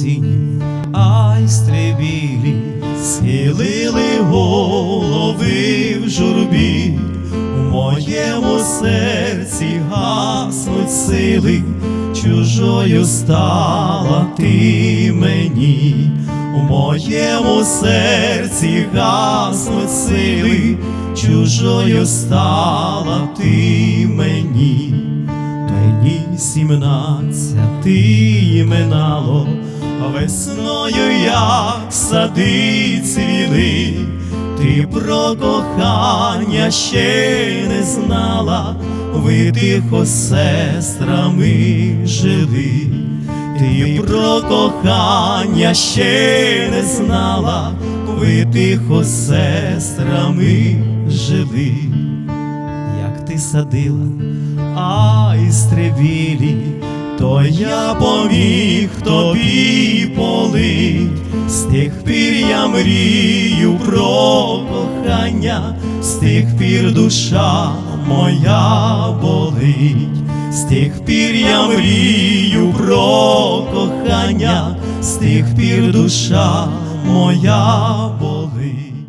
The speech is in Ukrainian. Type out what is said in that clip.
сині, а й схилили голови в журбі, у моєму серці гаснуть сили, чужою стала ти мені, у моєму серці гаснуть сили, чужою стала ти мені. Мені сімнадцяти минало, весною як сади цвіли. Ти про кохання ще не знала, ви тихо сестрами жили, ти про кохання ще не знала, ви тихо сестрами жили, як ти садила, айстри білі, я поміг тобі полить, з тих пір я мрію про кохання, з тих пір душа моя болить, з тих пір я мрію про кохання, з тих пір душа моя болить.